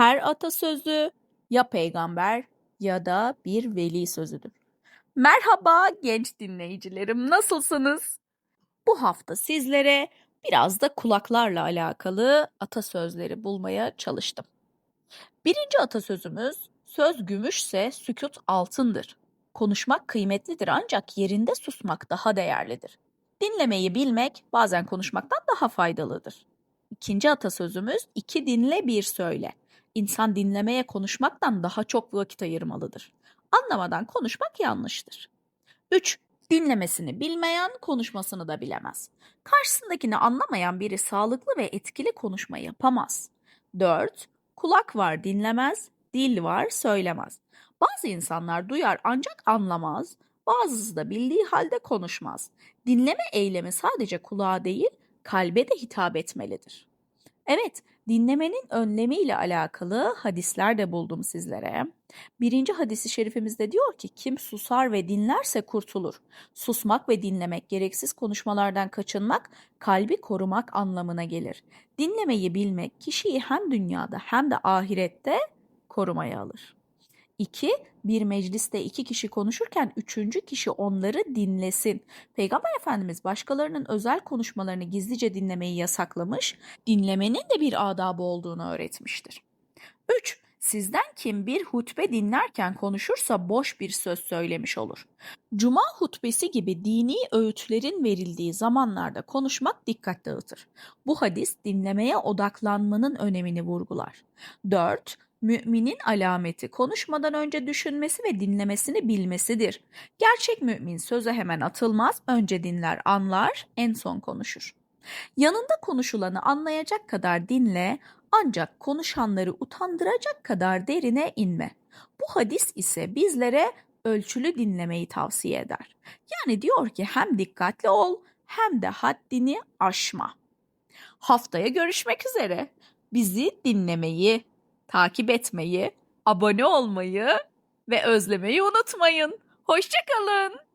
Her atasözü ya peygamber ya da bir veli sözüdür. Merhaba genç dinleyicilerim, nasılsınız? Bu hafta sizlere biraz da kulaklarla alakalı atasözleri bulmaya çalıştım. Birinci atasözümüz, söz gümüşse sükut altındır. Konuşmak kıymetlidir ancak yerinde susmak daha değerlidir. Dinlemeyi bilmek bazen konuşmaktan daha faydalıdır. İkinci atasözümüz, iki dinle bir söyle. İnsan dinlemeye konuşmaktan daha çok vakit ayırmalıdır. Anlamadan konuşmak yanlıştır. 3. Dinlemesini bilmeyen konuşmasını da bilemez. Karşısındakini anlamayan biri sağlıklı ve etkili konuşma yapamaz. 4. Kulak var dinlemez, dil var söylemez. Bazı insanlar duyar ancak anlamaz, bazısı da bildiği halde konuşmaz. Dinleme eylemi sadece kulağa değil, kalbe de hitap etmelidir. Evet, dinlemenin önlemiyle alakalı hadisler de buldum sizlere. Birinci hadisi şerifimizde diyor ki kim susar ve dinlerse kurtulur. Susmak ve dinlemek gereksiz konuşmalardan kaçınmak, kalbi korumak anlamına gelir. Dinlemeyi bilmek kişiyi hem dünyada hem de ahirette korumaya alır. 2. Bir mecliste iki kişi konuşurken üçüncü kişi onları dinlesin. Peygamber Efendimiz başkalarının özel konuşmalarını gizlice dinlemeyi yasaklamış, dinlemenin de bir adabı olduğunu öğretmiştir. 3. Sizden kim bir hutbe dinlerken konuşursa boş bir söz söylemiş olur. Cuma hutbesi gibi dini öğütlerin verildiği zamanlarda konuşmak dikkat dağıtır. Bu hadis dinlemeye odaklanmanın önemini vurgular. 4. Müminin alameti konuşmadan önce düşünmesi ve dinlemesini bilmesidir. Gerçek mümin söze hemen atılmaz, önce dinler, anlar, en son konuşur. Yanında konuşulanı anlayacak kadar dinle, ancak konuşanları utandıracak kadar derine inme. Bu hadis ise bizlere ölçülü dinlemeyi tavsiye eder. Yani diyor ki hem dikkatli ol hem de haddini aşma. Haftaya görüşmek üzere. Bizi dinlemeyi, takip etmeyi, abone olmayı ve özlemeyi unutmayın. Hoşçakalın.